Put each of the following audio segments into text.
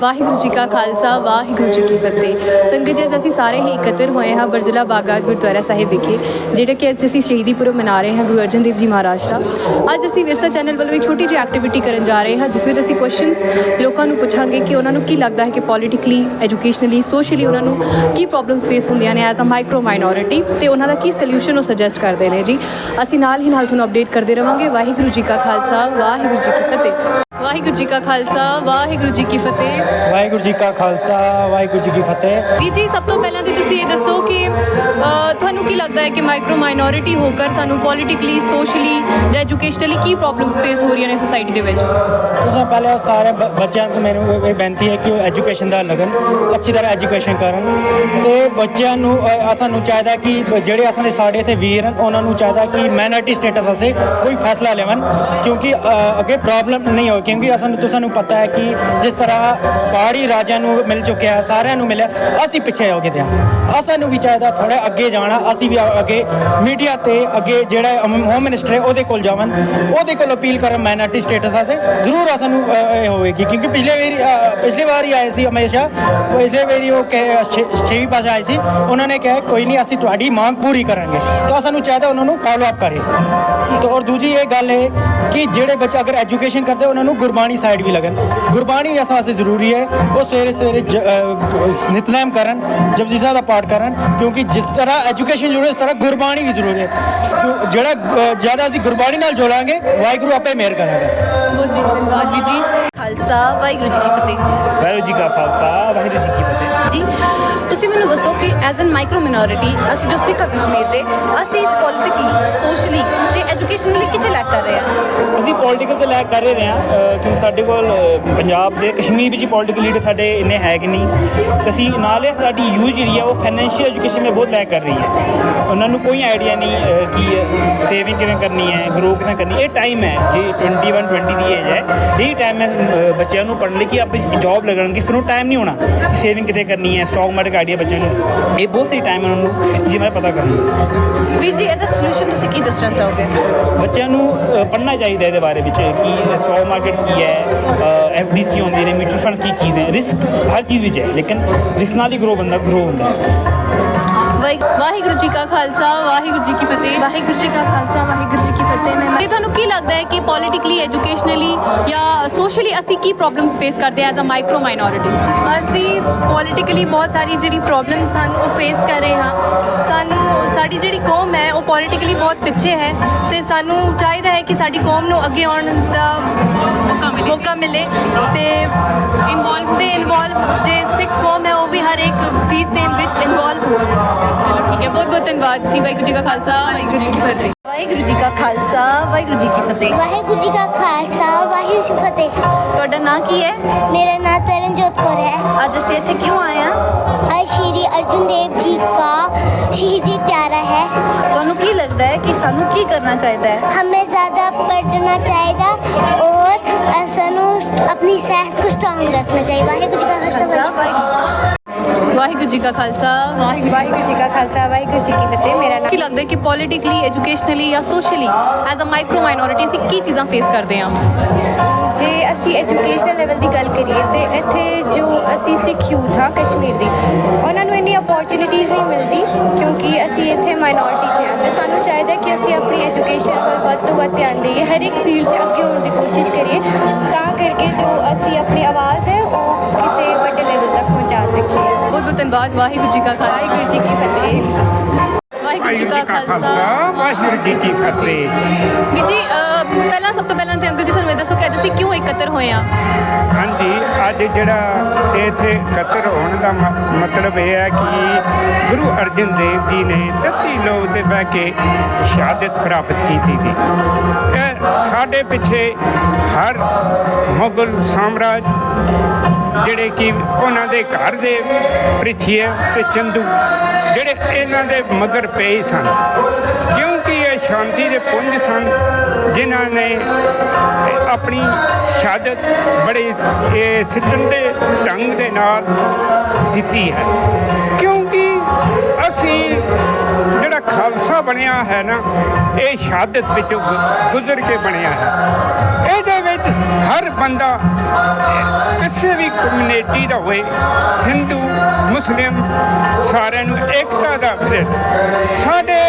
ਵਾਹਿਗੁਰੂ ਜੀ ਕਾ ਖਾਲਸਾ, ਵਾਹਿਗੁਰੂ ਜੀ ਕੀ ਫਤਿਹ। ਸੰਗਤ ਜੀ ਅਸੀਂ ਸਾਰੇ ਹੀ ਇਕੱਤਰ ਹੋਏ ਹਾਂ ਬਰਜਲਾ ਬਾਗਾ ਗੁਰਦੁਆਰਾ ਸਾਹਿਬ ਵਿਖੇ, ਜਿਹੜਾ ਕਿ ਅੱਜ ਅਸੀਂ ਸ਼ਹੀਦੀ ਪੁਰਬ ਮਨਾ ਰਹੇ ਹਾਂ ਗੁਰੂ ਅਰਜਨ ਦੇਵ ਜੀ ਮਹਾਰਾਜ ਦਾ। ਅੱਜ ਅਸੀਂ ਵਿਰਸਾ ਚੈਨਲ ਵੱਲੋਂ ਇੱਕ ਛੋਟੀ ਜਿਹੀ ਐਕਟੀਵਿਟੀ ਕਰਨ ਜਾ ਰਹੇ ਹਾਂ, ਜਿਸ ਵਿੱਚ ਅਸੀਂ ਕੁਐਸਚਨਸ ਲੋਕਾਂ ਨੂੰ ਪੁੱਛਾਂਗੇ ਕਿ ਉਹਨਾਂ ਨੂੰ ਕੀ ਲੱਗਦਾ ਹੈ ਕਿ ਪੋਲੀਟੀਕਲੀ ਐਜੂਕੇਸ਼ਨਲੀ ਸੋਸ਼ਲੀ ਉਹਨਾਂ ਨੂੰ ਕੀ ਪ੍ਰੋਬਲਮਸ ਫੇਸ ਹੁੰਦੀਆਂ ਨੇ ਐਜ਼ ਅ ਮਾਈਕਰੋ ਮਾਈਨੋਰਿਟੀ ਤੇ ਉਹਨਾਂ ਦਾ ਕੀ ਸੋਲੂਸ਼ਨ ਉਹ ਸੁਜੈਸਟ ਕਰਦੇ ਨੇ ਜੀ। ਅਸੀਂ ਨਾਲ ਹੀ ਨਾਲ ਤੁਹਾਨੂੰ ਅਪਡੇਟ ਕਰਦੇ ਰਵਾਂਗੇ। ਵਾਹਿਗੁਰੂ ਜੀ ਕਾ ਖਾਲਸਾ, ਵਾਹਿਗੁਰੂ ਜੀ ਕੀ ਫਤਿਹ। ਵਾਹਿਗੁਰੂ ਜੀ ਕਾ ਖਾਲਸਾ, ਵਾਹਿਗੁਰੂ ਜੀ ਕੀ ਫਤਿਹ। ਵਾਹਿਗੁਰੂ ਜੀ ਕਾ ਖਾਲਸਾ ਵਾਹਿਗੁਰੂ ਜੀ ਕੀ ਫਤਿਹ। ਵੀ ਜੀ ਸਭ ਤੋਂ ਪਹਿਲਾਂ ਤੇ ਤੁਸੀਂ ਇਹ ਦੱਸੋ ਕਿ ਤੁਹਾਨੂੰ ਕੀ ਲੱਗਦਾ ਹੈ ਕਿ ਮਾਈਕਰੋ ਮਾਈਨੋਰਿਟੀ ਹੋ ਕਰ ਸਾਨੂੰ ਪੋਲੀਟੀਕਲੀ ਸੋਸ਼ਲੀ ਜਾਂ ਐਜੂਕੇਸ਼ਨਲੀ ਕੀ ਪ੍ਰੋਬਲਮਸ ਫੇਸ ਹੋ ਰਹੀਆਂ ਨੇ ਸੋਸਾਇਟੀ ਦੇ ਵਿੱਚ? ਤੁਸੀਂ ਪਹਿਲੇ ਸਾਰੇ ਬੱਚਿਆਂ ਨੂੰ ਮੈਨੂੰ ਇਹ- ਬੇਨਤੀ ਹੈ ਕਿ ਉਹ ਐਜੂਕੇਸ਼ਨ ਦਾ ਲੱਗਣ ਅੱਛੀ ਤਰ੍ਹਾਂ ਐਜੂਕੇਸ਼ਨ ਕਰਨ। ਤੇ ਬੱਚਿਆਂ ਨੂੰ ਸਾਨੂੰ ਚਾਹੀਦਾ ਕਿ ਜਿਹੜੇ ਅਸਾਂ ਦੇ ਸਾਡੇ ਇੱਥੇ ਵੀਰ ਹਨ ਉਹਨਾਂ ਨੂੰ ਚਾਹੀਦਾ ਕਿ ਮਾਈਨੋਰਿਟੀ ਸਟੇਟਸ ਵਾਸਤੇ ਕੋਈ ਫੈਸਲਾ ਲੈਵਣ ਕਿਉਂਕਿ ਅੱਗੇ ਪ੍ਰੋਬਲਮ ਨਹੀਂ ਹੋ ਕਿਉਂਕਿ ਅਸਾਂ ਨੂੰ ਤੁਹਾਨੂੰ ਪਤਾ ਹੈ ਕਿ ਜਿਸ ਤਰ੍ਹਾਂ ਪਹਾੜੀ ਰਾਜਿਆਂ ਨੂੰ ਮਿਲ ਚੁੱਕਿਆ, ਸਾਰਿਆਂ ਨੂੰ ਮਿਲਿਆ। ਅਸੀਂ ਪਿੱਛੇ ਹੋ ਗਏ ਤੇ ਹਾਂ ਨੂੰ ਵੀ ਚਾਹੀਦਾ ਥੋੜਾ ਅੱਗੇ ਜਾਣਾ। ਅਸੀਂ ਵੀ ਅੱਗੇ ਮੀਡੀਆ ਤੇ ਅੱਗੇ ਜਿਹੜਾ ਹੋਮ ਮਿਨਿਸਟਰ ਹੈ, ਉਹਦੇ ਕੋਲ ਜਾਵਣ। ਉਹਦੇ ਕੋਲ ਅਪੀਲ ਕਰਨ ਮਾਈਨੋਰਿਟੀ ਸਟੇਟਸ ਵਾਸਤੇ। ਜ਼ਰੂਰ ਅਸਾਂ ਨੂੰ ਇਹ ਹੋਵੇਗੀ। ਕਿਉਂਕਿ ਪਿਛਲੇ ਵਾਰੀ ਪਿਛਲੇ ਵਾਰੀ ਆਏ ਸੀ ਹਮੇਸ਼ਾ। ਪਿਛਲੇ ਵਾਰੀ ਉਹ ਕਹੇ- ਛੇਵੀਂ ਪਾਸੇ ਆਏ ਸੀ। ਉਹਨਾਂ ਨੇ ਕਿਹਾ, ਕੋਈ ਨਹੀਂ, ਅਸੀਂ ਤੁਹਾਡੀ ਮੰਗ ਪੂਰੀ ਕਰਾਂਗੇ। ਤਾਂ ਸਾਨੂੰ ਚਾਹੀਦਾ ਉਹਨਾਂ ਨੂੰ ਫਾਲੋ ਅਪ ਕਰੇ। ਤੇ ਔਰ ਦੂਜੀ ਇਹ ਗੱਲ ਹੈ ਕਿ ਜਿਹੜੇ ਬੱਚੇ ਅਗਰ ਐਜੂਕੇਸ਼ਨ ਕਰਦੇ, ਉਹਨਾਂ ਨੂੰ ਗੁਰਬਾਣੀ ਸਾਈਡ ਵੀ ਲੱਗਣ। ਗੁਰਬਾਣੀ ਵੀ ਵਾਸਤੇ ਜ਼ਰੂਰੀ ਹੈ। ਉਹ ਸਵੇਰੇ ਸਵੇਰੇ ਜ- ਨਿਤਨੇਮ ਕਰਨ, ਜਪਜੀ ਸਾਹਿਬ ਦਾ ਪਾਠ ਕਰਨ, ਕਿਉਂਕਿ ਜਿਸ ਤਰ੍ਹਾਂ ਐਜੂਕੇਸ਼ਨ ਜ਼ਰੂਰੀ ਹੈ, ਉਸ ਤਰ੍ਹਾਂ ਗੁਰਬਾਣੀ ਵੀ ਜ਼ਰੂਰੀ ਹੈ। ਜਿਹੜਾ ਜ਼ਿਆਦਾ ਅਸੀਂ ਗੁਰਬਾਣੀ ਨਾਲ ਜੋੜਾਂਗੇ, ਵਾਹਿਗੁਰੂ ਆਪੇ ਮਿਹਰ ਕਰਾਂਗਾ। ਬਹੁਤ ਬਹੁਤ ਧੰਨਵਾਦ ਜੀ। ਖਾਲਸਾ ਵਾਹਿਗੁਰੂ ਜੀ ਕੀ ਫਤਿਹ। ਵਾਹਿਗੁਰੂ ਜੀ ਕਾ ਖਾਲਸਾ ਵਾਹਿਗੁਰੂ ਜੀ ਕੀ ਫਤਿਹ। ਜੀ ਤੁਸੀਂ ਮੈਨੂੰ ਦੱਸੋ ਕਿ ਐਜ਼ ਐਨ ਮਾਈਕਰੋ ਮਿਨੋਰਿਟੀ ਅਸੀਂ ਜੋ ਸਿੱਖ ਆ ਕਸ਼ਮੀਰ ਦੇ ਅਸੀਂ ਪੋਲਿਟਿਕਲੀ ਸੋਸ਼ਲੀ ਤੇ ਐਜੂਕੇਸ਼ਨਲੀ ਕਿੱਥੇ ਲੈਕ ਕਰ ਰਹੇ ਹਾਂ? ਅਸੀਂ ਪੋਲੀਟੀਕਲ ਤੇ ਲੈ ਕਰ ਹੀ ਰਹੇ ਹਾਂ ਅਹ ਕਿਉਂਕਿ ਸਾਡੇ ਕੋਲ ਪੰਜਾਬ ਦੇ ਕਸ਼ਮੀਰ ਵਿੱਚ ਪੋਲੀਟੀਕਲ ਲੀਡਰ ਸਾਡੇ ਇੰਨੇ ਹੈ ਕਿ ਨਹੀਂ। ਤੇ ਅਸੀਂ ਨਾਲ ਹੀ ਸਾਡੀ ਯੂਥ ਜਿਹੜੀ ਹੈ ਉਹ ਫਾਈਨੈਂਸ਼ੀਅਲ ਐਜੂਕੇਸ਼ਨ ਵਿੱਚ ਬਹੁਤ ਲੈ ਕਰ ਰਹੀ ਹੈ। ਉਹਨਾਂ ਨੂੰ ਕੋਈ ਆਈਡੀਆ ਨਹੀਂ ਕਿ ਸੇਵਿੰਗ ਕਿਵੇਂ ਕਰਨੀ ਹੈ ਗਰੋ ਕਿਵੇਂ ਕਰਨੀ ਇਹ ਟਾਈਮ ਹੈ ਜੀ 21 20 ਦੀ ਏਜ ਹੈ ਇਹ ਟਾਈਮ ਹੈ ਬੱਚਿਆਂ ਨੂੰ ਪੜ੍ਹਨ ਲਈ ਕਿ ਆਪਣੀ ਜੌਬ ਲੱਗਣਗੇ ਫਿਰ ਉਹ ਟਾਈਮ ਨਹੀਂ ਹੋਣਾ। ਕਿ ਸੇਵਿੰਗ ਕਿਤੇ ਕਰਨੀ ਹੈ? ਸਟਾਕ ਮਾਰਕੀਟ ਆਈਡੀਆ ਬੱਚਿਆਂ ਨੂੰ। ਇਹ ਬਹੁਤ ਸਹੀ ਟਾਈਮ ਹੈ ਉਹਨਾਂ ਨੂੰ ਜਿਵੇਂ ਪਤਾ ਕਰਨਾ। ਵੀਰ ਜੀ ਇਹਦਾ ਸੋਲੂਸ਼ਨ ਤੁਸੀਂ ਕੀ ਦੱਸਣਾ ਚਾਹੋਗੇ? ਬੱਚਿਆਂ ਨੂੰ ਪੜ੍ਹਨਾ ਚਾਹੀਦਾ ਇਹਦੇ ਬਾਰੇ ਵਿੱਚ ਕਿ ਸਟਾਕ ਮਾਰਕੀਟ ਕੀ ਹੈ ਐਫ ਡੀਜ਼ ਕੀ ਹੁੰਦੀਆਂ ਨੇ ਮਿਊਚੁਅਲ ਫੰਡਸ ਕੀ ਚੀਜ਼ ਹੈ। ਰਿਸਕ ਹਰ ਚੀਜ਼ ਵਿੱਚ ਹੈ ਲੇਕਿਨ ਰਿਸਕ ਨਾਲ ਹੀ ਗਰੋ ਬੰਦਾ ਗਰੋ ਹੁੰਦਾ ਹੈ। ਵਾਹਿਗੁਰੂ ਜੀ ਕਾ ਖਾਲਸਾ ਵਾਹਿਗੁਰੂ ਜੀ ਕੀ ਫਤਿਹ। ਵਾਹਿਗੁਰੂ ਜੀ ਕਾ ਖਾਲਸਾ ਵਾਹਿਗੁਰੂ ਜੀ ਕੀ ਫਤਿਹ। ਮੈਂ ਤੇ ਤੁਹਾਨੂੰ ਕੀ ਲੱਗਦਾ ਹੈ ਕਿ ਪੋਲੀਟੀਕਲੀ ਐਜੂਕੇਸ਼ਨਲੀ ਜਾਂ ਸੋਸ਼ਲੀ ਅਸੀਂ ਕੀ ਪ੍ਰੋਬਲਮਸ ਫੇਸ ਕਰਦੇ ਹਾਂ ਐਜ਼ ਅ ਮਾਈਕਰੋ ਮਾਈਨੋਰਿਟੀ ਅਸੀਂ ਪੋਲੀਟੀਕਲੀ ਬਹੁਤ ਸਾਰੀ ਜਿਹੜੀ ਪ੍ਰੋਬਲਮਸ ਹਨ ਉਹ ਫੇਸ ਕਰ ਰਹੇ ਹਾਂ। ਸਾਨੂੰ ਸਾਡੀ ਜਿਹੜੀ ਕੌਮ ਹੈ ਉਹ ਪੋਲੀਟੀਕਲੀ ਬਹੁਤ ਪਿੱਛੇ ਹੈ ਤੇ ਸਾਨੂੰ ਚਾਹੀਦਾ ਹੈ ਕਿ ਸਾਡੀ ਕੌਮ ਨੂੰ ਅੱਗੇ ਆਉਣ ਦਾ ਮੌਕਾ ਮਿਲੇ ਮੌਕਾ ਮਿਲੇ ਤੇ ਇਨਵੋਲਵ ਤੇ ਇਨਵੋਲਵ ਜੇ ਸਿੱਖ ਕੌਮ ਹੈ ਉਹ ਵੀ ਹਰ ਇੱਕ ਚੀਜ਼ ਦੇ ਵਿੱਚ ਇਨਵੋਲਵ ਹੋ ਚਲੋ ਠੀਕ ਹੈ ਬਹੁਤ ਬਹੁਤ ਧੰਨਵਾਦ ਜੀ ਵਾਹਿਗੁਰੂ ਜੀ ਦਾ ਖਾਲਸਾ ਵਾਹਿਗੁਰੂ ਜੀ ਕੀ ਫਤਿਹ ਵਾਹਿਗੁਰੂ ਜੀ ਦਾ ਖਾਲਸਾ ਵਾਹਿਗੁਰੂ ਜੀ ਕੀ ਫਤਿਹ ਵਾਹਿਗੁਰੂ ਜੀ ਦਾ ਖਾਲਸਾ ਵਾਹਿਗੁਰੂ ਜੀ ਫਤਿਹ ਤੁਹਾਡਾ ਨਾਂ ਕੀ ਹੈ ਮੇਰਾ ਨਾਂ ਤਰਨਜੋਤ ਕੌਰ ਹੈ ਅੱਜ ਅਸੀਂ ਇੱਥੇ ਕਿਉਂ ਆਏ ਆ ਅੱਜ ਸ਼੍ਰੀ ਅਰਜਨ ਦੇਵ ਜੀ ਦਾ ਸ਼ਹੀਦੀ ਤਿਆਰਾ ਹੈ ਤੁਹਾਨੂੰ ਕੀ ਲੱਗਦਾ ਹੈ ਕਿ ਸਾਨੂੰ ਕੀ ਕਰਨਾ ਚਾਹੀਦਾ ਹੈ ਹਮੇ ਜ਼ਿਆਦਾ ਪੜ੍ਹਨਾ अपनी सेहत को स्ट्रांग रखना चाहिए वाहिगुरू जी का खालसा वाहिगुरू ਵਾਹਿਗੁਰੂ ਜੀ ਕਾ ਖਾਲਸਾ ਵਾਹਿਗੁਰੂ ਵਾਹਿਗੁਰੂ ਜੀ ਕਾ ਖਾਲਸਾ ਵਾਹਿਗੁਰੂ ਜੀ ਕੀ ਫਤਿਹ ਮੇਰਾ ਨਾਮ ਕੀ ਲੱਗਦਾ ਹੈ ਕਿ ਪੋਲੀਟੀਕਲੀ ਐਜੂਕੇਸ਼ਨਲੀ ਜਾਂ socially as a micro minority ਅਸੀਂ ਕੀ ਚੀਜ਼ਾਂ ਫੇਸ ਕਰਦੇ ਹਾਂ ਜੇ ਅਸੀਂ ਐਜੂਕੇਸ਼ਨਲ ਲੈਵਲ ਦੀ ਗੱਲ ਕਰੀਏ ਤੇ ਇੱਥੇ ਜੋ ਅਸੀਂ ਸਿੱਖ ਯੂਥ ਹਾਂ ਕਸ਼ਮੀਰ ਦੀ ਉਹਨਾਂ ਨੂੰ ਇੰਨੀ ਅਪੋਰਚੁਨਿਟੀਜ਼ ਨਹੀਂ ਮਿਲਦੀ ਕਿਉਂਕਿ ਅਸੀਂ ਇੱਥੇ ਮਾਈਨੋਰਿਟੀ 'ਚ ਹਾਂ। ਤੇ ਸਾਨੂੰ ਚਾਹੀਦਾ ਕਿ ਅਸੀਂ ਆਪਣੀ ਐਜੂਕੇਸ਼ਨ ਵੱਲ ਵੱਧ ਤੋਂ ਵੱਧ ਧਿਆਨ ਦੇਈਏ ਹਰ ਇੱਕ ਫੀਲਡ 'ਚ ਅੱਗੇ ਹੋਣ ਦੀ ਕੋਸ਼ਿਸ਼ ਕਰੀਏ ਤਾਂ ਕਰਕੇ ਜੋ ਅਸੀਂ ਆਪਣੀ ਆਵਾਜ਼ ਹੈ ਉਹ ਕਿਸੇ ਵੱਡੇ ਲੈਵਲ ਤੱਕ ਪਹੁੰਚਾ ਸਕੀਏ। ਬਹੁਤ ਬਹੁਤ ਧੰਨਵਾਦ ਵਾਹਿਗੁਰੂ ਜੀ ਕਾ ਖਾਲਸਾ। ਵਾਹਿਗੁਰੂ ਜੀ ਕੀ ਫਤਿਹ। ਵਾਹਿਗੁਰੂ ਜੀ ਕਾ ਖਾਲਸਾ ਵਾਹਿਗੁਰੂ ਜੀ ਕੀ ਫਤਿਹ। ਵੀ ਜੀ ਪਹਿਲਾਂ ਸਭ ਤੋਂ ਪਹਿਲਾਂ ਤੇ ਅੰਕਲ ਜੀ ਸਾਨੂੰ ਇਹ ਦੱਸੋ ਕਿ ਅੱਜ ਅਸੀਂ ਕਿਉਂ ਇਕੱਤਰ ਹੋਏ ਹਾਂ? ਹਾਂਜੀ ਅੱਜ ਜਿਹੜਾ ਇੱਥੇ ਇਕੱਤਰ ਹੋਣ ਦਾ ਮਤਲਬ ਇਹ ਹੈ ਕਿ ਗੁਰੂ ਅਰਜਨ ਦੇਵ ਜੀ ਨੇ ਤਤੀ ਲੋਕ ਤੇ ਬਹਿ ਕੇ ਸ਼ਹਾਦਤ ਪ੍ਰਾਪਤ ਕੀਤੀ ਸੀ। ਇਹ ਸਾਡੇ ਪਿੱਛੇ ਹਰ ਮੁਗਲ ਸਾਮਰਾਜ ਜਿਹੜੇ ਕਿ ਉਹਨਾਂ ਦੇ ਘਰ ਦੇ ਪ੍ਰਿਥੀਏ ਤੇ ਚੰਦੂ, ਜਿਹੜੇ ਇਹਨਾਂ ਦੇ ਮਗਰ ਪਏ ਸਨ। ਕਿਉਂਕਿ ਇਹ ਸ਼ਾਂਤੀ ਦੇ ਪੁੰਜ ਸਨ, ਜਿਨ੍ਹਾਂ ਨੇ ਆਪਣੀ ਸ਼ਹਾਦਤ ਬੜੇ, ਇਹ ਸਿੱਟੰਦੇ ਢੰਗ ਦੇ ਨਾਲ ਦਿੱਤੀ ਹੈ। ਕਿਉਂਕਿ ਅਸੀਂ ਖਾਲਸਾ ਬਣਿਆ ਹੈ ਨਾ, ਇਹ ਸ਼ਹਾਦਤ ਵਿੱਚੋਂ ਗੁ- ਗੁਜ਼ਰ ਕੇ ਬਣਿਆ ਹੈ। ਇਹਦੇ ਵਿੱਚ ਹਰ ਬੰਦਾ, ਕਿਸੇ ਵੀ ਕਮਿਊਨਿਟੀ ਦਾ ਹੋਏ ਹਿੰਦੂ ਮੁਸਲਿਮ ਸਾਰਿਆਂ ਨੂੰ ਏਕਤਾ ਦਾ ਫਿਰਤ ਸਾਡੇ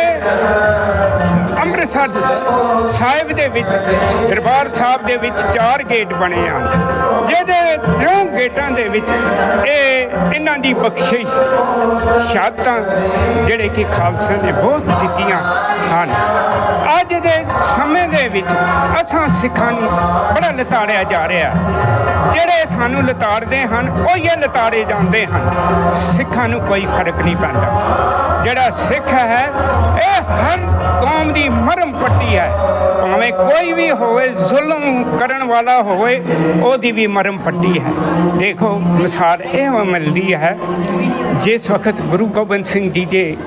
ਅੰਮ੍ਰਿਤਸਰ ਸਾਹਿਬ ਦੇ ਵਿੱਚ, ਦਰਬਾਰ ਸਾਹਿਬ ਦੇ ਵਿੱਚ ਚਾਰ ਗੇਟ ਬਣੇ ਹਨ ਜਿਹਦੇ ਤਿੰਨ ਗੇਟਾਂ ਦੇ ਵਿੱਚ ਇਹ ਇਹਨਾਂ ਦੀ ਬਖਸ਼ਿਸ਼ ਸ਼ਹਾਦਤਾਂ ਜਿਹੜੇ ਕਿ ਖਾਲਸਾ ਨੇ ਬਹੁਤ ਦਿੱਤੀਆਂ ਹਨ। ਅੱਜ ਦੇ ਸਮੇਂ ਦੇ ਵਿੱਚ ਅਸਾਂ ਸਿੱਖਾਂ ਨੂੰ ਬੜਾ ਲਤਾੜਿਆ ਜਾ ਰਿਹਾ। ਜਿਹੜੇ ਸਾਨੂੰ ਲਤਾੜਦੇ ਹਨ, ਉਹ ਇਹ ਲਤਾੜੇ ਜਾਂਦੇ ਹਨ। ਸਿੱਖਾਂ ਨੂੰ ਕੋਈ ਫ਼ਰਕ ਨਹੀਂ ਪੈਂਦਾ। ਜਿਹੜਾ ਸਿੱਖ ਹੈ, ਇਹ ਹਰ ਕੌਮ ਦੀ ਮਰਮ ਪੱਟੀ ਹੈ। ਭਾਵੇਂ ਕੋਈ ਵੀ ਹੋਵੇ, ਜ਼ੁਲਮ ਕਰਨ ਵਾਲਾ ਹੋਵੇ, ਉਹਦੀ ਵੀ ਮਰਮ ਪੱਟੀ ਹੈ। ਦੇਖੋ, ਮਿਸਾਲ ਇਹ ਮਿਲਦੀ ਹੈ, ਜਿਸ ਵਕਤ ਗੁਰੂ ਗੋਬਿੰਦ ਸਿੰਘ ਜੀ ਦੇ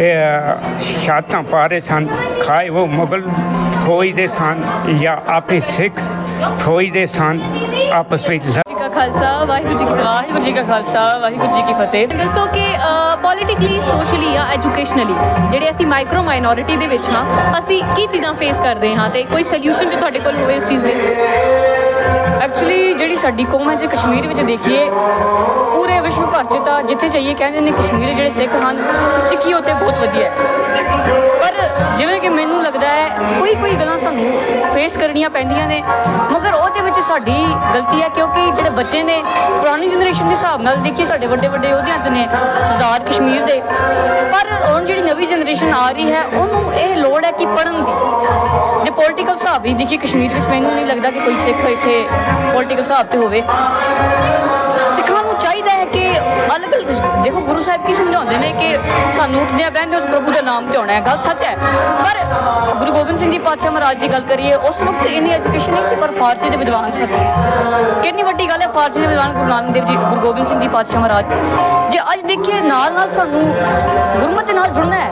ਅਹ, ਸ਼ਹਾਦਤਾਂ ਪਾ ਰਹੇ ਸਨ ਖਾਏ ਉਹ ਮੁਗਲ ਫੌਜ ਦੇ ਸਨ ਜਾਂ ਆਪੇ ਸਿੱਖ ਫੌਜ ਦੇ ਸਨ ਆਪਸ ਵਿੱਚ ਲੜ- ਜੀ ਕਾ ਖਾਲਸਾ ਵਾਹਿਗੁਰੂ ਜੀ ਕੀ ਫਤਿਹ। ਵਾਹਿਗੁਰੂ ਜੀ ਕਾ ਖਾਲਸਾ ਵਾਹਿਗੁਰੂ ਜੀ ਕੀ ਫਤਿਹ। ਦੱਸੋ ਕਿ ਪੋਲਿਟਿਕਲੀ ਸੋਸ਼ਲੀ ਜਾਂ ਐਜੂਕੇਸ਼ਨਲੀ ਜਿਹੜੇ ਅਸੀਂ ਮਾਈਕਰੋ ਮਾਈਨੋਰਿਟੀ ਦੇ ਵਿੱਚ ਹਾਂ ਅਸੀਂ ਕੀ ਚੀਜ਼ਾਂ ਫੇਸ ਕਰਦੇ ਹਾਂ ਤੇ ਕੋਈ ਸੋਲੂਸ਼ਨ ਜੋ ਤੁਹਾਡੇ ਕੋਲ ਹੋਵੇ ਉਸ ਚੀਜ਼ ਲਈ? ਐਕਚੁਅਲੀ ਜਿਹੜੀ ਸਾਡੀ ਕੌਮ ਹੈ, ਜੇ ਕਸ਼ਮੀਰ ਵਿੱਚ ਦੇਖੀਏ, ਪੂਰੇ ਵਿਸ਼ਵ ਭਰ 'ਚ ਤਾਂ ਜਿੱਥੇ ਚਾਹੀਏ ਕਹਿੰਦੇ ਨੇ ਕਸ਼ਮੀਰ ਜਿਹੜੇ ਸਿੱਖ ਹਨ, ਸਿੱਖੀ ਉੱਥੇ ਬਹੁਤ ਵਧੀਆ ਹੈ। ਪਰ ਜਿਵੇਂ ਕਿ ਮੈਨੂੰ ਲੱਗਦਾ ਹੈ, ਕੋਈ ਕੋਈ ਗੱਲਾਂ ਸਾਨੂੰ ਫੇਸ ਕਰਨੀਆਂ ਪੈਂਦੀਆਂ ਨੇ। ਮਗਰ ਉਹਦੇ ਵਿੱਚ ਸਾਡੀ ਗਲਤੀ ਹੈ, ਕਿਉਂਕਿ ਜਿਹੜੇ ਬੱਚੇ ਨੇ, ਪੁਰਾਣੀ ਜਨਰੇਸ਼ਨ ਦੇ ਹਿਸਾਬ ਨਾਲ ਦੇਖੀਏ, ਸਾਡੇ ਵੱਡੇ ਵੱਡੇ ਉਹਦੇ ਤੇ ਨੇ, ਸਰਦਾਰ ਕਸ਼ਮੀਰ ਦੇ। ਪਰ ਹੁਣ ਜਿਹੜੀ ਨਵੀਂ ਜਨਰੇਸ਼ਨ ਆ ਰਹੀ ਹੈ, ਉਹਨੂੰ ਇਹ ਲੋੜ ਹੈ ਕਿ ਪੜ੍ਹਨ ਦੀ। ਜੇ ਪੋਲੀਟੀਕਲ ਹਿਸਾਬ ਵੀ ਦੇਖੀਏ, ਕਸ਼ਮੀਰ ਵਿੱਚ ਮੈਨੂੰ ਨਹੀਂ ਲੱਗਦਾ ਕਿ ਕੋਈ ਸਿੱਖ ਇੱਥੇ ਪੋਲੀਟੀਕਲ ਹਿਸਾਬ ਤੇ ਹੋਵੇ। ਸਿੱਖਾਂ ਨੂੰ ਚਾਹੀਦਾ ਹੈ ਕਿ ਅਲੱਗ ਅਲੱਗ ਦੇਖੋ ਗੁਰੂ ਸਾਹਿਬ ਕੀ ਸਮਝਾਉਂਦੇ ਨੇ ਕਿ ਸਾਨੂੰ ਉੱਠਦਿਆਂ ਬਹਿੰਦੇ ਉਸ ਪ੍ਰਭੂ ਦਾ ਨਾਮ ਤੇ ਆਉਣਾ ਹੈ। ਗੱਲ ਸੱਚ ਹੈ। ਪਰ ਗੁਰੂ ਗੋਬਿੰਦ ਸਿੰਘ ਜੀ ਪਾਤਸ਼ਾਹ ਮਹਾਰਾਜ ਦੀ ਗੱਲ ਕਰੀਏ, ਉਸ ਵਕਤ ਇੰਨੀ ਐਜੂਕੇਸ਼ਨ ਨਹੀਂ ਸੀ, ਪਰ ਫਾਰਸੀ ਦੇ ਵਿਦਵਾਨ ਸਨ। ਕਿੰਨੀ ਵੱਡੀ ਗੱਲ ਹੈ ਫਾਰਸੀ ਦੇ ਵਿਦਵਾਨ ਗੁਰੂ ਨਾਨਕ ਦੇਵ ਜੀ, ਗੁਰੂ ਗੋਬਿੰਦ ਸਿੰਘ ਜੀ ਪਾਤਸ਼ਾਹ ਮਹਾਰਾਜ। ਜੇ ਅੱਜ ਦੇਖੀਏ, ਨਾਲ ਨਾਲ ਸਾਨੂੰ ਗੁਰਮਤ ਦੇ ਨਾਲ ਜੁੜਨਾ ਹੈ।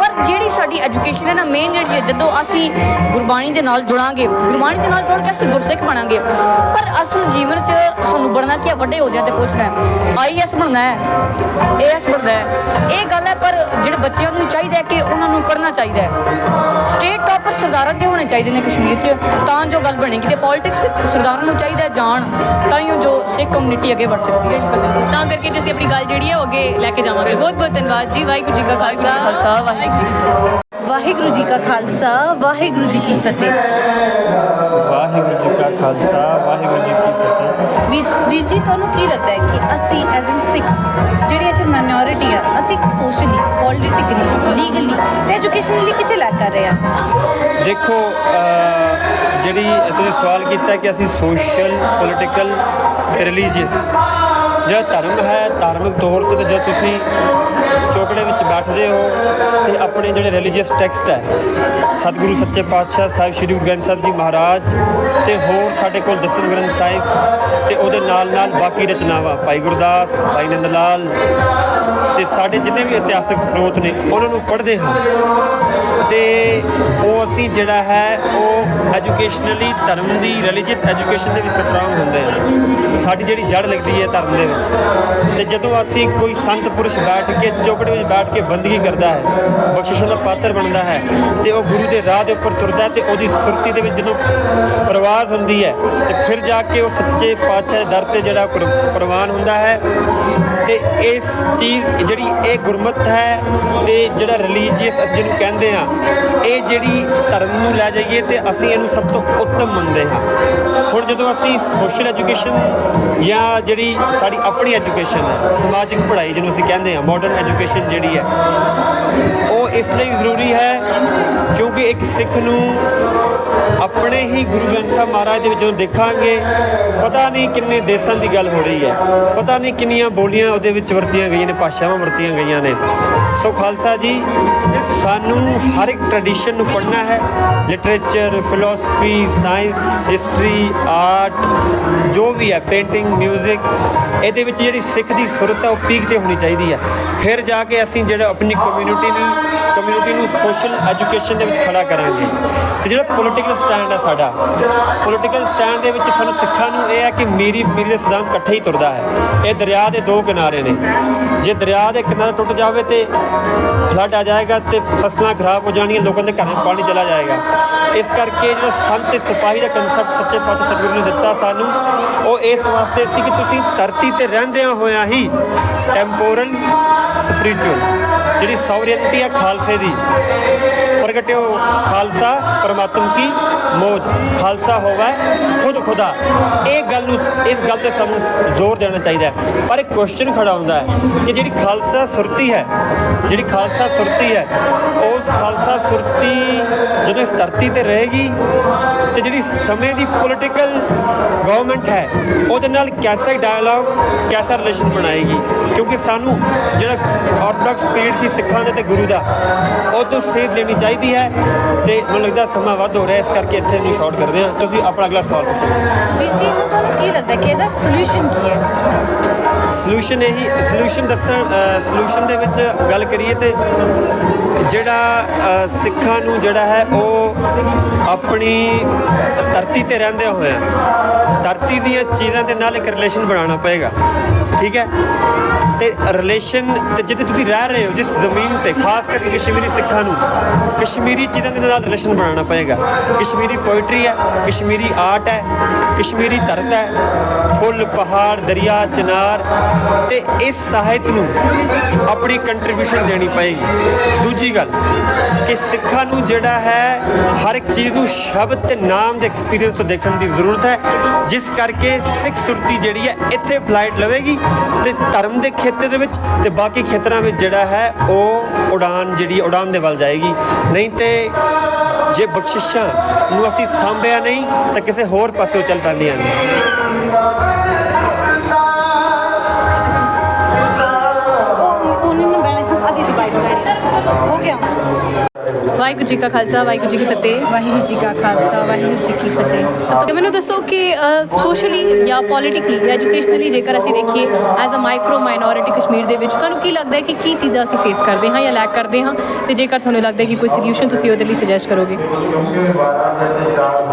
ਪਰ ਜਿਹੜੀ ਸਾਡੀ ਐਜੂਕੇਸ਼ਨ ਹੈ ਨਾ ਮੇਨ ਜਿਹੜੀ ਹੈ, ਜਦੋਂ ਅਸੀਂ ਗੁਰਬਾਣੀ ਦੇ ਨਾਲ ਜੁੜਾਂਗੇ, ਗੁਰਬਾਣੀ ਦੇ ਨਾਲ ਜੁੜ ਕੇ ਅਸੀਂ ਗੁਰਸਿੱਖ ਬਣਾਂਗੇ। ਪਰ ਅਸਲ ਜੀਵਨ 'ਚ ਸਾਨੂੰ ਬਣਨਾ ਕੀ ਹੈ? ਵੱਡੇ ਅਹੁਦਿਆਂ ਤੇ ਪਹੁੰਚਣਾ ਹੈ। ਆਈਐਸ ਬਣਨਾ ਹੈ ਏਐਸ ਬਣਨਾ ਹੈ। ਇਹ ਗੱਲ ਹੈ, ਪਰ ਜਿਹੜੇ ਬੱਚਿਆਂ ਨੂੰ ਚਾਹੀਦਾ ਹੈ ਕਿ ਉਹਨਾਂ ਨੂੰ ਪੜ੍ਹਨਾ ਚਾਹੀਦਾ ਹੈ। ਸਰਦਾਰਾਂ ਦੇ ਹੋਣੇ ਚਾਹੀਦੇ ਨੇ ਕਸ਼ਮੀਰ 'ਚ ਤਾਂ ਜੋ ਗੱਲ ਬਣੇਗੀ ਤੇ ਪੋਲਿਟਿਕਸ ਵਿੱਚ ਸਰਦਾਰਾਂ ਨੂੰ ਚਾਹੀਦਾ ਜਾਣ ਤਾਂ ਹੀ ਜੋ ਸਿੱਖ ਕਮਿਊਨਿਟੀ ਅੱਗੇ ਵੱਧ ਸਕਦੀ ਹੈ। ਬਿਲਕੁਲ ਤਾਂ ਕਰਕੇ ਜੇ ਅਸੀਂ ਆਪਣੀ ਗੱਲ ਜਿਹੜੀ ਹੈ ਉਹ ਅੱਗੇ ਲੈ ਕੇ ਜਾਵਾਂਗੇ। ਬਹੁਤ ਬਹੁਤ ਧੰਨਵਾਦ ਜੀ। ਵਾਹਿਗੁਰੂ ਜੀ ਕਾ ਖਾਲਸਾ। ਖਾਲਸਾ ਵਾਹਿਗੁਰੂ ਜੀ ਕੀ ਫਤਿਹ। ਵਾਹਿਗੁਰੂ ਜੀ ਕਾ ਖਾਲਸਾ ਵਾਹਿਗੁਰੂ ਜੀ ਕੀ ਫਤਿਹ। ਵਾਹਿਗੁਰੂ ਜੀ ਕਾ ਖਾਲਸਾ ਵਾਹਿਗੁਰੂ ਜੀ ਕੀ ਫਤਿਹ। ਵੀਰ ਜੀ ਤੁਹਾਨੂੰ ਕੀ ਲੱਗਦਾ ਹੈ ਕਿ ਅਸੀਂ ਐਜ਼ ਇਨ ਸਿੱਖ ਜਿਹੜੀ ਇੱਥੇ ਮਾਈਨੋਰਿਟੀ ਆ ਅਸੀਂ ਸੋਸ਼ਲੀ ਪੋਲਿਟਿਕਲੀ ਲੀਗਲੀ ਤੇ ਐਜੂਕੇਸ਼ਨਲੀ ਕਿੱਥੇ ਲੈ ਕਰ ਰਹੇ ਆ? ਦੇਖੋ ਜਿਹੜੀ ਤੁਸੀਂ ਸਵਾਲ ਕੀਤਾ ਕਿ ਅਸੀਂ ਸੋਸ਼ਲ ਪੋਲੀਟੀਕਲ ਤੇ ਰਿਲੀਜੀਅਸ ਜਿਹੜਾ ਧਰਮ ਹੈ, ਧਾਰਮਿਕ ਤੌਰ ਤੇ ਤਾਂ ਜੇ ਤੁਸੀਂ ਚੋਕੜੇ ਵਿੱਚ ਬੈਠਦੇ ਹੋ ਤੇ ਆਪਣੇ ਜਿਹੜੇ ਰਿਲੀਜੀਅਸ ਟੈਕਸਟ ਹੈ, ਸਤਿਗੁਰੂ, ਸੱਚੇ ਪਾਤਸ਼ਾਹ ਸਾਹਿਬ, ਸ੍ਰੀ ਗੁਰੂ ਗ੍ਰੰਥ ਸਾਹਿਬ ਜੀ ਮਹਾਰਾਜ ਤੇ ਹੋਰ ਸਾਡੇ ਕੋਲ ਦਸਮ ਗ੍ਰੰਥ ਸਾਹਿਬ ਤੇ ਉਹਦੇ ਨਾਲ ਨਾਲ ਬਾਕੀ ਰਚਨਾਵਾਂ, ਭਾਈ ਗੁਰਦਾਸ, ਭਾਈ ਨੰਦ ਲਾਲ ਤੇ ਸਾਡੇ ਜਿੰਨੇ ਵੀ ਇਤਿਹਾਸਕ ਸਰੋਤ ਨੇ, ਉਹਨਾਂ ਨੂੰ ਪੜ੍ਹਦੇ ਹਾਂ। ਤੇ ਉਹ ਅਸੀਂ ਜਿਹੜਾ ਹੈ, ਉਹ ਐਜੂਕੇਸ਼ਨਲੀ ਧਰਮ ਦੀ ਰਿਲੀਜੀਅਸ ਐਜੂਕੇਸ਼ਨ ਦੇ ਵਿੱਚ ਸਟਰੋਂਗ ਹੁੰਦੇ ਹਾਂ। ਸਾਡੀ ਜਿਹੜੀ ਜੜ ਲੱਗਦੀ ਹੈ ਧਰਮ ਦੇ ਵਿੱਚ ਤੇ ਜਦੋਂ ਅਸੀਂ ਕੋਈ ਸੰਤ ਪੁਰਸ਼ ਬੈਠ ਕੇ ਚੌਕੜੇ ਵਿੱਚ ਬੈਠ ਕੇ ਬੰਦਗੀ ਕਰਦਾ ਹੈ, ਬਖਸ਼ਿਸ਼ਾਂ ਦਾ ਪਾਤਰ ਬਣਦਾ ਹੈ, ਤੇ ਉਹ ਗੁਰੂ ਦੇ ਰਾਹ ਦੇ ਉੱਪਰ ਤੁਰਦਾ ਹੈ ਤੇ ਉਹਦੀ ਸੁਰਤੀ ਦੇ ਵਿੱਚ ਜਦੋਂ ਪ੍ਰਵਾਸ ਹੁੰਦੀ ਹੈ, ਤੇ ਫਿਰ ਜਾ ਕੇ ਉਹ ਸੱਚੇ ਪਾਤਸ਼ਾਹ ਦੇ ਦਰ ਤੇ ਜਿਹੜਾ ਕੁਰ- ਪ੍ਰਵਾਨ ਹੁੰਦਾ ਹੈ। ਤੇ ਇਸ ਚੀਜ਼, ਜਿਹੜੀ ਇਹ ਗੁਰਮਤ ਹੈ ਤੇ ਜਿਹੜਾ ਰਿਲੀਜੀਅਸ ਅਸੀਂ ਜਿਹਨੂੰ ਕਹਿੰਦੇ ਆ ਇਹ ਜਿਹੜੀ ਧਰਮ ਨੂੰ ਲੈ ਜਾਈਏ ਤੇ ਅਸੀਂ ਇਹਨੂੰ ਸਭ ਤੋਂ ਉੱਤਮ ਮੰਨਦੇ ਹਾਂ। ਹੁਣ ਜਦੋਂ ਅਸੀਂ ਸੋਸ਼ਲ ਐਜੂਕੇਸ਼ਨ ਜਾਂ ਜਿਹੜੀ ਸਾਡੀ ਆਪਣੀ ਐਜੂਕੇਸ਼ਨ ਹੈ, ਸਮਾਜਿਕ ਪੜ੍ਹਾਈ ਜਿਹਨੂੰ ਅਸੀਂ ਕਹਿੰਦੇ ਹਾਂ ਮਾਡਰਨ ਐਜੂਕੇਸ਼ਨ ਜਿਹੜੀ ਹੈ, ਉਹ ਇਸ ਲਈ ਜ਼ਰੂਰੀ ਹੈ ਕਿਉਂਕਿ ਇੱਕ ਸਿੱਖ ਨੂੰ ਆਪਣੇ ਹੀ ਗੁਰੂ ਗ੍ਰੰਥ ਸਾਹਿਬ ਮਹਾਰਾਜ ਦੇ ਵਿੱਚੋਂ ਦੇਖਾਂਗੇ, ਪਤਾ ਨਹੀਂ ਕਿੰਨੇ ਦੇਸ਼ਾਂ ਦੀ ਗੱਲ ਹੋ ਰਹੀ ਹੈ। ਪਤਾ ਨਹੀਂ ਕਿੰਨੀਆਂ ਬੋਲੀਆਂ ਉਹਦੇ ਵਿੱਚ ਵਰਤੀਆਂ ਗਈਆਂ ਨੇ, ਭਾਸ਼ਾਵਾਂ ਵਰਤੀਆਂ ਗਈਆਂ ਨੇ। ਸੋ ਖਾਲਸਾ ਜੀ, ਸਾਨੂੰ ਹਰ ਇੱਕ ਟ੍ਰੈਡੀਸ਼ਨ ਨੂੰ ਪੜ੍ਹਨਾ ਹੈ। Literature philosophy science history art ਜੋ ਵੀ ਹੈ ਪੇਂਟਿੰਗ 뮤직 ਇਹਦੇ ਵਿੱਚ ਜਿਹੜੀ ਸਿੱਖ ਦੀ ਸੁਰਤ ਹੈ, ਉਹ ਪੀਕ ਤੇ ਹੋਣੀ ਚਾਹੀਦੀ ਹੈ। ਫਿਰ ਜਾ ਕੇ ਅਸੀਂ ਜਿਹੜਾ ਆਪਣੀ ਕਮਿਊਨਿਟੀ ਨੂੰ ਕਮਿਊਨਿਟੀ ਨੂੰ ਸੋਸ਼ਲ ਐਜੂਕੇਸ਼ਨ ਦੇ ਵਿੱਚ ਖੜਾ ਕਰਾਂਗੇ। ਤੇ ਜਿਹੜਾ ਪੋਲੀਟੀਕਲ ਸਟੈਂਡ ਹੈ ਸਾਡਾ। ਪੋਲੀਟੀਕਲ ਸਟੈਂਡ ਦੇ ਵਿੱਚ ਸਾਨੂੰ ਸਿੱਖਾਂ ਨੂੰ ਇਹ ਹੈ ਕਿ ਮੇਰੀ ਪੀਰੀ ਦੇ ਸਿਧਾਂਤ ਇਕੱਠੇ ਹੀ ਤੁਰਦਾ ਹੈ। ਇਹ ਦਰਿਆ ਦੇ ਦੋ ਕਿਨਾਰੇ ਨੇ। ਜੇ ਦਰਿਆ ਦੇ ਕਿਨਾਰਾ ਟੁੱਟ ਜਾਵੇ ਤੇ ਫਲੱਡ ਆ ਜਾਏਗਾ ਤੇ ਫਸਲਾਂ ਖਰਾਬ ਹੋ ਜਾਣਗੀਆਂ, ਲੋਕਾਂ ਦੇ ਘਰਾਂ ਪਾਣੀ ਚਲਾ ਜਾਏਗਾ। ਇਸ ਕਰਕੇ ਜਿਹੜਾ ਸੰਤ ਤੇ ਸਿਪਾਹੀ ਦਾ ਕਨਸੈਪਟ ਸੱਚੇ ਪਾਤਸ਼ਾਹ ਸਤਿਗੁਰੂ ਨੇ ਦਿੱਤਾ ਸਾਨੂੰ, ਉਹ ਇਸ ਵਾਸਤੇ ਸੀ ਕਿ ਤੁਸੀਂ ਧਰਤੀ ਤੇ ਰਹਿੰਦਿਆਂ ਹੋਇਆਂ ਹੀ ਟੈਂਪੋਰਲ ਸਪਿਰਚੁਅਲ ਜਿਹੜੀ ਸੌਵਰੇਨਟੀ ਆ ਖਾਲਸੇ ਦੀ ਪ੍ਰਗਟਿਓ ਖਾਲਸਾ ਪਰਮਾਤਮ ਕੀ ਮੋਜ। ਖਾਲਸਾ ਹੋਵੇ ਖੁਦ ਖੁਦਾ। ਇਹ ਗੱਲ ਨੂੰ ਇਸ ਗੱਲ ਤੇ ਸਾਨੂੰ ਜ਼ੋਰ ਦੇਣਾ ਚਾਹੀਦਾ ਪਰ ਇੱਕ ਕੁਐਸਚਨ ਖੜਾ ਹੁੰਦਾ ਹੈ ਕਿ ਜਿਹੜੀ ਖਾਲਸਾ ਸੁਰਤੀ ਹੈ, ਜਿਹੜੀ ਖਾਲਸਾ ਸੁਰਤੀ ਹੈ, ਉਸ ਖਾਲਸਾ ਸੁਰਤੀ ਜਦੋਂ ਇਸ ਧਰਤੀ ਤੇ ਰਹੇਗੀ ਤੇ ਜਿਹੜੀ ਸਮੇਂ ਦੀ ਪੋਲੀਟੀਕਲ ਗਵਰਨਮੈਂਟ ਹੈ, ਉਹਦੇ ਨਾਲ ਕੈਸਾ ਡਾਇਲੌਗ ਕੈਸਾ ਰਿਲੇਸ਼ਨ ਬਣਾਏਗੀ? ਕਿਉਂਕਿ ਸਾਨੂੰ ਜਿਹੜਾ ਆਰਥੋਡਾਕਸ ਪੀਰੀਅਡ ਸੀ ਸਿੱਖਾਂ ਦੇ ਤੇ ਗੁਰੂ ਦਾ, ਉਹ ਤੋਂ ਸੇਧ ਲੈਣੀ ਚਾਹੀਦੀ ਹੈ ਤੇ ਮੈਨੂੰ ਲੱਗਦਾ ਸਮਾਂ ਵੱਧ ਹੋ ਰਿਹਾ ਇਸ ਕਰਕੇ ਇੱਥੇ ਨੂੰ ਸ਼ਾਰਟ ਕਰਦੇ ਹਾਂ। ਤੁਸੀਂ ਆਪਣਾ ਅਗਲਾ ਸਵਾਲ ਪੁੱਛੋ ਵੀਰ ਜੀ ਹੁਣ ਤੁਹਾਨੂੰ ਕੀ ਲੱਗਦਾ ਕਿ ਇਹਦਾ ਸੋਲੂਸ਼ਨ ਕੀ ਹੈ? ਸੋਲੂਸ਼ਨ ਇਹੀ ਸੋਲੂਸ਼ਨ ਦੱਸਣ ਸੋਲੂਸ਼ਨ ਦੇ ਵਿੱਚ ਗੱਲ ਕਰੀਏ ਤੇ ਜਿਹੜਾ ਸਿੱਖਾਂ ਨੂੰ ਜਿਹੜਾ ਹੈ ਉਹ ਆਪਣੀ ਧਰਤੀ ਤੇ ਰਹਿੰਦੇ ਹੋਇਆ ਧਰਤੀ ਦੀਆਂ ਚੀਜ਼ਾਂ ਦੇ ਨਾਲ ਇੱਕ ਰਿਲੇਸ਼ਨ ਬਣਾਉਣਾ ਪਏਗਾ। ਠੀਕ ਹੈ? ਤੇ ਰਿਲੇਸ਼ਨ ਤੇ ਜਿੱਥੇ ਤੁਸੀਂ ਰਹਿ ਰਹੇ ਹੋ, ਜਿਸ ਜ਼ਮੀਨ ਤੇ, ਖਾਸ ਕਰਕੇ ਕਸ਼ਮੀਰੀ ਸਿੱਖਾਂ ਨੂੰ, ਕਸ਼ਮੀਰੀ ਚੀਜ਼ਾਂ ਦੇ ਨਾਲ ਰਿਲੇਸ਼ਨ ਬਣਾਉਣਾ ਪਏਗਾ। ਕਸ਼ਮੀਰੀ ਪੋਇਟਰੀ ਹੈ, ਕਸ਼ਮੀਰੀ ਆਰਟ ਹੈ, ਕਸ਼ਮੀਰੀ ਧਰਤ ਹੈ, ਫੁੱਲ, ਪਹਾੜ, ਦਰਿਆ, ਚਨਾਰ, ਤੇ ਇਸ ਸਾਹਿਤ ਨੂੰ ਆਪਣੀ ਕੰਟਰੀਬਿਊਸ਼ਨ ਦੇਣੀ ਪਏਗੀ। ਦੂਜੀ ਗੱਲ, ਕਿ ਸਿੱਖਾਂ ਨੂੰ ਜਿਹੜਾ ਹੈ, ਹਰ ਇੱਕ ਚੀਜ਼ ਨੂੰ ਸ਼ਬਦ ਤੇ ਨਾਮ ਦੇ ਐਕਸਪੀਰੀਅੰਸ ਤੋਂ ਦੇਖਣ ਦੀ ਜ਼ਰੂਰਤ ਹੈ ਜਿਸ ਕਰਕੇ ਸਿੱਖ ਸੁਰਤੀ ਜਿਹੜੀ ਹੈ ਇੱਥੇ ਫਲਾਈਟ ਲਵੇਗੀ ਤੇ ਧਰਮ ਦੇ ਖੇਤਰ ਦੇ ਵਿੱਚ ਤੇ ਬਾਕੀ ਖੇਤਰਾਂ ਵਿੱਚ ਜਿਹੜਾ ਹੈ ਉਹ ਉਡਾਨ ਜਿਹੜੀ ਉਡਾਨ ਦੇ ਵੱਲ ਜਾਏਗੀ। ਨਹੀਂ ਤੇ ਜੇ ਬਖਸ਼ਿਸ਼ਾਂ ਨੂੰ ਅਸੀਂ ਸਾਂਭਿਆ ਨਹੀਂ ਤਾਂ ਕਿਸੇ ਹੋਰ ਪਾਸੇ ਚੱਲ ਪੈਂਦੀਆਂ ਨੇ। ਵਾਹਿਗੁਰੂ ਜੀ ਕਾ ਖਾਲਸਾ ਵਾਹਿਗੁਰੂ ਜੀ ਕੀ ਫਤਿਹ। ਵਾਹਿਗੁਰੂ ਜੀ ਕਾ ਖਾਲਸਾ ਵਾਹਿਗੁਰੂ ਜੀ ਕੀ ਫਤਿਹ। ਸਭ ਤੋਂ ਮੈਨੂੰ ਦੱਸੋ ਕਿ ਸੋਸ਼ਲੀ ਜਾਂ ਪੋਲੀਟਿਕਲੀ ਜਾਂ ਐਜੂਕੇਸ਼ਨਲੀ ਜੇਕਰ ਅਸੀਂ ਦੇਖੀਏ as a micro minority Kashmir ਦੇ ਵਿੱਚ ਤੁਹਾਨੂੰ ਕੀ ਲੱਗਦਾ ਹੈ ਕਿ ਕੀ ਚੀਜ਼ਾਂ ਅਸੀਂ ਫੇਸ ਕਰਦੇ ਹਾਂ ਜਾਂ ਲੈਕ ਕਰਦੇ ਹਾਂ? ਤੇ ਜੇਕਰ ਤੁਹਾਨੂੰ ਲੱਗਦਾ ਹੈ ਕਿ ਕੋਈ ਸੋਲੂਸ਼ਨ ਤੁਸੀਂ ਉਹਦੇ ਲਈ ਸੁਜੈਸਟ ਕਰੋਗੇ?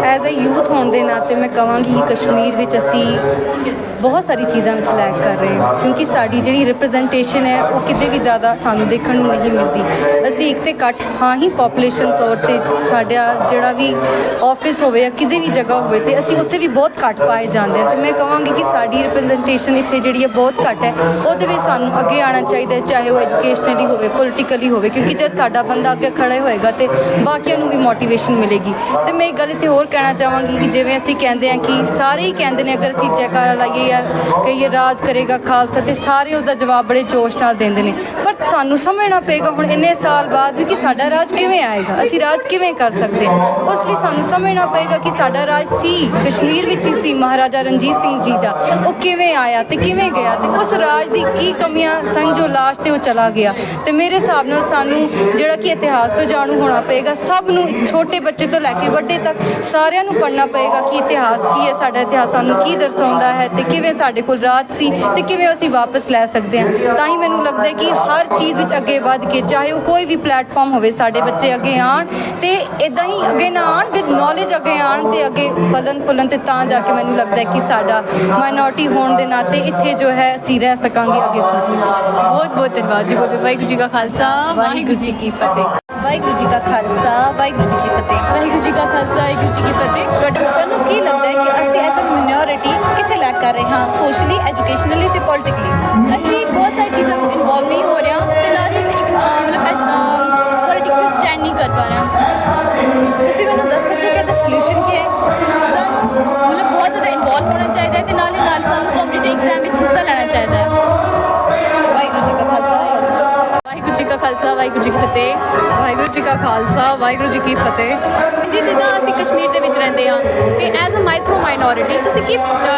ਐਜ਼ ਅ ਯੂਥ ਹੋਣ ਦੇ ਨਾਤੇ ਮੈਂ ਕਹਾਂਗੀ ਕਿ ਕਸ਼ਮੀਰ ਵਿੱਚ ਅਸੀਂ ਬਹੁਤ ਸਾਰੀ ਚੀਜ਼ਾਂ ਵਿੱਚ ਲੈਕ ਕਰ ਰਹੇ ਹਾਂ। ਕਿਉਂਕਿ ਸਾਡੀ ਜਿਹੜੀ ਰਿਪਰੈਜ਼ੈਂਟੇਸ਼ਨ ਹੈ ਉਹ ਕਿਤੇ ਵੀ ਜ਼ਿਆਦਾ ਸਾਨੂੰ ਦੇਖਣ ਨੂੰ ਨਹੀਂ ਮਿਲਦੀ। ਅਸੀਂ ਇੱਕ ਤੇ ਘੱਟ ਹਾਂ ਹੀ ਪੋਪੂਲੇਸ਼ਨ ਤੌਰ ਤੇ ਸਾਡਾ ਜਿਹੜਾ ਵੀ ਆਫਿਸ ਹੋਵੇ ਜਾਂ ਕਿਤੇ ਵੀ ਜਗ੍ਹਾ ਹੋਵੇ ਤੇ ਅਸੀਂ ਉੱਥੇ ਵੀ ਬਹੁਤ ਘੱਟ ਪਾਏ ਜਾਂਦੇ ਹਾਂ। ਤੇ ਮੈਂ ਕਹਾਂਗੀ ਕਿ ਸਾਡੀ ਰਿਪਰੈਜ਼ੈਂਟੇਸ਼ਨ ਇੱਥੇ ਜਿਹੜੀ ਹੈ ਬਹੁਤ ਘੱਟ ਹੈ। ਉਹਦੇ ਵਿੱਚ ਸਾਨੂੰ ਅੱਗੇ ਆਉਣਾ ਚਾਹੀਦਾ ਹੈ, ਚਾਹੇ ਉਹ ਐਜੂਕੇਸ਼ਨਲੀ ਹੋਵੇ ਪੋਲੀਟੀਕਲੀ ਹੋਵੇ, ਕਿਉਂਕਿ ਜਦ ਸਾਡਾ ਬੰਦਾ ਅੱਗੇ ਖੜਾ ਹੋਏਗਾ ਤੇ ਬਾਕੀਆਂ ਨੂੰ ਵੀ ਮੋਟੀਵੇਸ਼ਨ ਮਿਲੇਗੀ। ਤੇ ਮੈਂ ਇੱਕ ਗੱਲ ਇੱਥੇ ਹੋਰ ਕਹਿਣਾ ਚਾਹਾਂਗੀ ਕਿ ਜਿਵੇਂ ਅਸੀਂ ਕਹਿੰਦੇ ਹਾਂ ਕਿ ਸਾਰੇ ਹੀ ਕਹਿੰਦੇ ਨੇ, ਅਗਰ ਅਸੀਂ ਜੈਕਾਰਾ ਲਾਈਏ ਜਾਂ ਕਹੀਏ ਰਾਜ ਕਰੇਗਾ ਖਾਲਸਾ ਤੇ ਸਾਰੇ ਉਸ ਦਾ ਜਵਾਬ ਬੜੇ ਜੋਸ਼ ਨਾਲ ਦਿੰਦੇ ਨੇ। ਪਰ ਸਾਨੂੰ ਸਮਝਣਾ ਪਏਗਾ ਹੁਣ ਇੰਨੇ ਸਾਲ ਬਾਅਦ ਵੀ ਕਿ ਸਾਡਾ ਰਾਜ ਕਿਵੇਂ ਆਏਗਾ। ਅਸੀਂ ਰਾਜ ਕਿਵੇਂ ਕਰ ਸਕਦੇ? ਹਾਂ। ਉਸ ਲਈ ਸਾਨੂੰ ਸਮਝਣਾ ਪਏਗਾ ਕਿ ਸਾਡਾ ਰਾਜ ਸੀ, ਕਸ਼ਮੀਰ ਵਿੱਚ ਹੀ ਸੀ, ਮਹਾਰਾਜਾ ਰਣਜੀਤ ਸਿੰਘ ਜੀ ਦਾ। ਉਹ ਕਿਵੇਂ ਆਇਆ ਤੇ ਕਿਵੇਂ ਗਿਆ ਤੇ ਉਸ ਰਾਜ ਦੀ ਕੀ ਕਮੀਆਂ ਸਨ ਜੋ ਲਾਸ਼ ਤੇ ਉਹ ਚਲਾ ਗਿਆ? ਤੇ ਮੇਰੇ ਹਿਸਾਬ ਨਾਲ ਸਾਨੂੰ ਜਿਹੜਾ ਕਿ ਇਤਿਹਾਸ ਤੋਂ ਜਾਣੂ ਹੋਣਾ ਪਏਗਾ, ਸਭ ਨੂੰ ਛੋਟੇ ਬੱਚੇ ਤੋਂ ਲੈ ਕੇ ਵੱਡੇ ਤੱਕ ਸਾਰਿਆਂ ਨੂੰ ਪੜ੍ਹਨਾ ਪਏਗਾ ਕਿ ਇਤਿਹਾਸ ਕੀ ਹੈ, ਸਾਡਾ ਇਤਿਹਾਸ ਸਾਨੂੰ ਕੀ ਦਰਸਾਉਂਦਾ ਹੈ ਤੇ ਕਿਵੇਂ ਸਾਡੇ ਕੋਲ ਰਾਜ ਸੀ ਤੇ ਕਿਵੇਂ ਅਸੀਂ ਵਾਪਸ ਲੈ ਸਕਦੇ ਹਾਂ। ਤਾਂ ਹੀ ਮੈਨੂੰ ਲੱਗਦਾ ਹੈ ਕਿ ਹਰ ਚੀਜ਼ ਵਿੱਚ ਅੱਗੇ ਵੱਧ ਕੇ, ਚਾਹੇ ਉਹ ਕੋਈ ਵੀ ਪਲੇਟਫਾਰਮ ਹੋਵੇ, ਸਾਡੇ ਬੱਚੇ ਅੱਗੇ ਆਣ ਤੇ ਇਦਾਂ ਹੀ ਅੱਗੇ ਨਾ ਆਣ ਵਿਦ ਨੌਲੇਜ ਅੱਗੇ ਆਣ ਤੇ ਅੱਗੇ ਫਲਨ ਫੁੱਲਣ ਤੇ ਤਾਂ ਜਾ ਕੇ ਮੈਨੂੰ ਲੱਗਦਾ ਹੈ ਕਿ ਸਾਡਾ ਮਾਈਨੋਰਟੀ ਹੋਣ ਦੇ ਨਾਤੇ ਇੱਥੇ ਜੋ ਹੈ ਅਸੀਂ ਰਹਿ ਸਕਾਂਗੇ ਅੱਗੇ ਫਿਊਚਰ ਵਿੱਚ। ਬਹੁਤ ਬਹੁਤ ਧੰਨਵਾਦ ਜੀ ਬਹੁਤ ਵਾਹਿਗੁਰੂ ਜੀ ਕਾ ਖਾਲਸਾ ਵਾਹਿਗੁਰੂ ਜੀ ਕੀ ਫਤਿਹ। ਵਾਹਿਗੁਰੂ ਜੀ ਕਾ ਖਾਲਸਾ ਵਾਹਿਗੁਰੂ ਜੀ ਕੀ ਫਤਿਹ। ਵਾਹਿਗੁਰੂ ਜੀ ਕਾ ਖਾਲਸਾ ਵਾਹਿਗੁਰੂ ਜੀ ਕੀ ਫਤਿਹ। ਤੁਹਾਨੂੰ ਕੀ ਲੱਗਦਾ ਹੈ ਕਿ ਅਸੀਂ ਐਜ਼ ਅ ਮਿਨੋਰਿਟੀ ਕਿੱਥੇ ਲੈਕ ਕਰ ਰਹੇ ਹਾਂ ਸੋਸ਼ਲੀ ਐਜੂਕੇਸ਼ਨਲੀ ਤੇ ਪੋਲਿਟਿਕਲੀ ਅਸੀਂ ਬਹੁਤ ਸਾਰੀ ਚੀਜ਼ਾਂ ਵਿੱਚ ਇਨਵੋਲਵ ਨਹੀਂ ਹੋ ਰਹੇ ਤੇ ਨਾਲ ਹੀ ਅਸੀਂ ਇੱਕ ਮਤਲਬ ਕਰ ਪਾ ਰਹੇ ਹਾਂ। ਤੁਸੀਂ ਮੈਨੂੰ ਦੱਸ ਸਕਦੇ ਹੋ ਕਿ ਇਹਦਾ ਸੋਲੂਸ਼ਨ ਕੀ ਹੈ? ਸਾਨੂੰ ਮਤਲਬ ਬਹੁਤ ਜ਼ਿਆਦਾ ਇਨਵੋਲਵ ਹੋਣਾ ਚਾਹੀਦਾ ਹੈ ਤੇ ਨਾਲ ਹੀ ਨਾਲ ਸਾਨੂੰ ਕੰਪੀਟੀਟਿਵ ਐਗਜ਼ਾਮ ਵਿੱਚ ਜੀ ਕਾ ਖਾਲਸਾ, ਵਾਹਿਗੁਰੂ ਜੀ ਕੀ ਫਤਿਹ। ਵਾਹਿਗੁਰੂ ਜੀ ਕਾ ਖਾਲਸਾ, ਵਾਹਿਗੁਰੂ ਜੀ ਕੀ ਫਤਿਹ। ਜੀ, ਜਿੱਦਾਂ ਅਸੀਂ ਕਸ਼ਮੀਰ ਦੇ ਵਿੱਚ ਰਹਿੰਦੇ ਹਾਂ ਤੇ ਐਜ਼ ਅ ਮਾਈਕਰੋ ਮਾਈਨੋਰਿਟੀ ਤੁਸੀਂ ਕੀ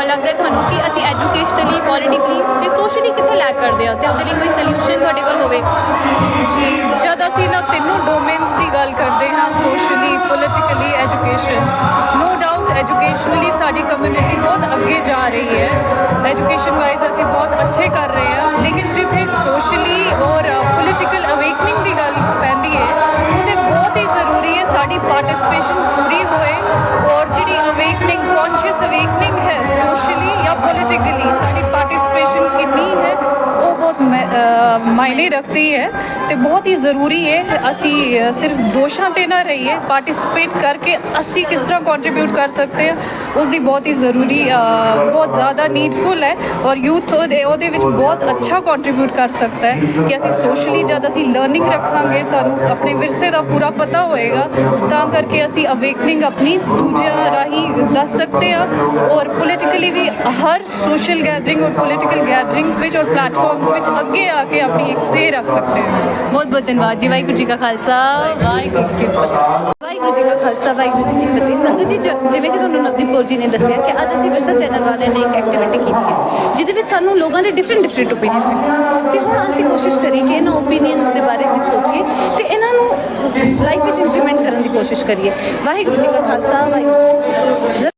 ਲੱਗਦਾ ਤੁਹਾਨੂੰ ਕਿ ਅਸੀਂ ਐਜੂਕੇਸ਼ਨਲੀ ਪੋਲੀਟਿਕਲੀ ਤੇ ਸੋਸ਼ਲੀ ਕਿੱਥੇ ਲੈਕ ਕਰਦੇ ਹਾਂ? ਤੇ ਉਹਦੇ ਲਈ ਕੋਈ ਸੋਲੂਸ਼ਨ ਤੁਹਾਡੇ ਕੋਲ ਹੋਵੇ? ਜੀ, ਜਦ ਅਸੀਂ ਨਾ ਤਿੰਨੋਂ ਡੋਮੇਨਸ ਦੀ ਗੱਲ ਕਰਦੇ ਹਾਂ socially politically education no doubt educationally ਸਾਡੀ ਕਮਿਊਨਿਟੀ ਬਹੁਤ ਅੱਗੇ ਜਾ ਰਹੀ ਹੈ। ਐਜੂਕੇਸ਼ਨ ਵਾਈਜ਼ ਅਸੀਂ ਬਹੁਤ ਅੱਛੇ ਕਰ ਰਹੇ ਹਾਂ, ਲੇਕਿਨ ਜਿੱਥੇ ਸੋਸ਼ਲੀ ਔਰ ਪੋਲਿਟੀਕਲ ਪੋਲੀਟੀਕਲ ਅਵੇਕਨਿੰਗ ਦੀ ਗੱਲ ਪੈਂਦੀ ਹੈ, ਉਹਦੇ ਬਹੁਤ ਹੀ ਜ਼ਰੂਰੀ ਹੈ, ਸਾਡੀ ਪਾਰਟਿਸਪੇਸ਼ਨ ਪੂਰੀ ਹੋਏ ਔਰ ਜਿਹੜੀ ਅਵੇਕਨਿੰਗ ਕੌਨਸ਼ੀਅਸ ਅਵੇਕਨਿੰਗ ਹੈ ਸੋਸ਼ਲੀ ਜਾਂ ਪੋਲੀਟੀਕਲੀ ਮਾਇਨੇ ਰੱਖਦੀ ਹੈ ਤੇ ਬਹੁਤ ਹੀ ਜ਼ਰੂਰੀ ਹੈ, ਅਸੀਂ ਸਿਰਫ ਦੋਸ਼ਾਂ ਤੇ ਨਾ ਰਹੀਏ ਪਾਰਟਿਸਿਪੇਟ ਕਰਕੇ ਅਸੀਂ ਕਿਸ ਤਰ੍ਹਾਂ ਕੰਟਰੀਬਿਊਟ ਕਰ ਸਕਦੇ ਹਾਂ ਉਸ ਦੀ ਬਹੁਤ ਹੀ ਜ਼ਰੂਰੀ ਬਹੁਤ ਜ਼ਿਆਦਾ ਨੀਡਫੁਲ ਹੈ ਔਰ ਯੂਥ ਉਹਦੇ ਉਹਦੇ ਵਿੱਚ ਬਹੁਤ ਅੱਛਾ ਕੰਟਰੀਬਿਊਟ ਕਰ ਸਕਦਾ ਹੈ ਕਿ ਅਸੀਂ ਸੋਸ਼ਲੀ ਜਦ ਅਸੀਂ ਲਰਨਿੰਗ ਰੱਖਾਂਗੇ, ਸਾਨੂੰ ਆਪਣੇ ਵਿਰਸੇ ਦਾ ਪੂਰਾ ਪਤਾ ਹੋਏਗਾ, ਤਾਂ ਕਰਕੇ ਅਸੀਂ ਅਵੇਕਨਿੰਗ ਆਪਣੀ ਦੂਜਿਆਂ ਰਾਹੀਂ ਦੱਸ ਸਕਦੇ ਹਾਂ ਔਰ ਪੋਲੀਟੀਕਲੀ ਵੀ ਹਰ ਸੋਸ਼ਲ ਗੈਦਰਿੰਗ ਔਰ ਪੋਲੀਟੀਕਲ ਗੈਦਰਿੰਗਸ ਵਿੱਚ ਔਰ ਪਲੇਟਫਾਰਮਸ ਵਿੱਚ ਅੱਗੇ ਆ ਕੇ ਆਪਣੀ ਇੱਕ ਸੇ ਰੱਖ ਸਕਦੇ ਹਾਂ ਬਹੁਤ ਬਹੁਤ ਧੰਨਵਾਦ ਜੀ ਵਾਹਿਗੁਰੂ ਜੀ ਕਾ ਖਾਲਸਾ ਵਾਹਿਗੁਰੂ ਜੀ ਕੀ ਫਤਿਹ ਵਾਹਿਗੁਰੂ ਜੀ ਕਾ ਖਾਲਸਾ ਵਾਹਿਗੁਰੂ ਜੀ ਕੀ ਫਤਿਹ ਸੰਗਤ ਜੀ ਜ- ਜਿਵੇਂ ਕਿ ਤੁਹਾਨੂੰ ਨਵਦੀਪ ਜੀ ਨੇ ਦੱਸਿਆ ਕਿ ਅੱਜ ਅਸੀਂ ਵਿਰਸਾ ਚੈਨਲ ਵਾਲਿਆਂ ਨੇ ਇੱਕ ਐਕਟੀਵਿਟੀ ਕੀਤੀ ਹੈ, ਜਿਹਦੇ ਵਿੱਚ ਸਾਨੂੰ ਲੋਕਾਂ ਦੇ ਡਿਫਰੈਂਟ ਡਿਫਰੈਂਟ ਓਪੀਨੀਅਨ ਮਿਲੇ। ਤੇ ਹੁਣ ਅਸੀਂ ਕੋਸ਼ਿਸ਼ ਕਰੀਏ ਕਿ ਇਹਨਾਂ ਓਪੀਨੀਅਨਸ ਦੇ ਬਾਰੇ ਦੀ ਸੋਚੀਏ ਤੇ ਇਹਨਾਂ ਨੂੰ ਲਾਈਫ ਵਿੱਚ ਇੰਪਲੀਮੈਂਟ ਕਰਨ ਦੀ ਕੋਸ਼ਿਸ਼ ਕਰੀਏ। ਵਾਹਿਗੁਰੂ ਜੀ ਕਾ ਖਾਲਸਾ, ਵਾਹਿਗੁਰੂ ਜੀ ਕੀ ਫਤਿਹ।